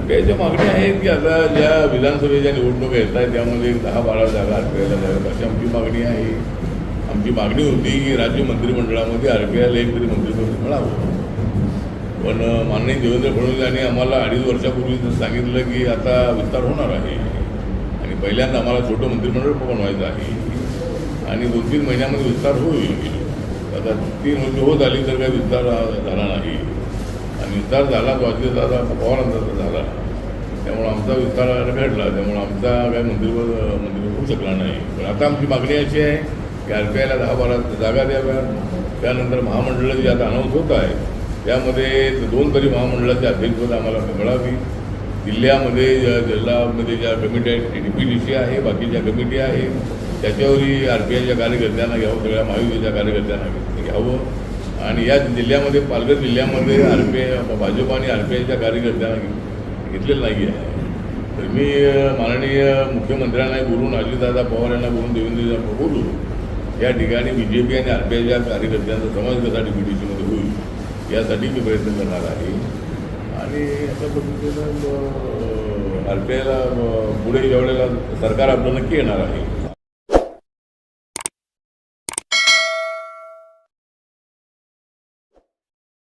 आरपीआयच्या मागण्या आहेत की आता ज्या विधानसभेच्या निवडणुका येत आहेत त्यामध्ये दहा बारा जागा आरपीआयला जाव्यात अशी आमची मागणी आहे. आमची मागणी होती की राज्य मंत्रिमंडळामध्ये आरपीआयला एक तरी मंत्रिपद मिळावं. पण माननीय देवेंद्र फडणवीस यांनी आम्हाला अडीच वर्षापूर्वी जर सांगितलं की आता विस्तार होणार आहे. आणि पहिल्यांदा आम्हाला छोटं मंत्रिमंडळ बनवायचं आहे. आणि दोन तीन महिन्यामध्ये विस्तार होईल. आता तीन वर्ष होत आली तर काही विस्तार झाला नाही. विस्तार झाला तो झाला दादा पवारांचा झाला. त्यामुळं आमचा विस्तार घडला. त्यामुळं आमचा काय मंदिर मंदिर होऊ शकला नाही. पण आता आमची मागणी अशी आहे की आर पी आयला दहा बारा जागा द्याव्या. त्यानंतर महामंडळाची आता अनाऊन्स होत आहे त्यामध्ये दोन तरी महामंडळाचे अध्यक्षपद आम्हाला मिळावी. जिल्ह्यामध्ये ज्या- जिल्ह्यामध्ये ज्या कमिटी आहेत डी पी डी सी आहे बाकीच्या कमिटी आहे त्याच्यावरही आर पी आयच्या कार्यकर्त्यांना घ्यावं सगळ्या महायुतीच्या कार्यकर्त्यांना घ्यावं. आणि या जिल्ह्यामध्ये पालघर जिल्ह्यामध्ये आर पी आय भाजप आणि आर पी आयच्या कार्यकर्त्यांना घेतलेलं नाही आहे तर मी माननीय मुख्यमंत्र्यांना बोलून अजितदादा पवार यांना बोलून देवेंद्र बोलू या ठिकाणी बी जे पी आणि आर पी आयच्या कार्यकर्त्यांचा समाज कसा डी होईल यासाठी मी प्रयत्न करणार आहे. आणि अशा पद्धतीनं आर पी आयला पुढे ज्या वेळेला सरकार आपलं नक्की येणार आहे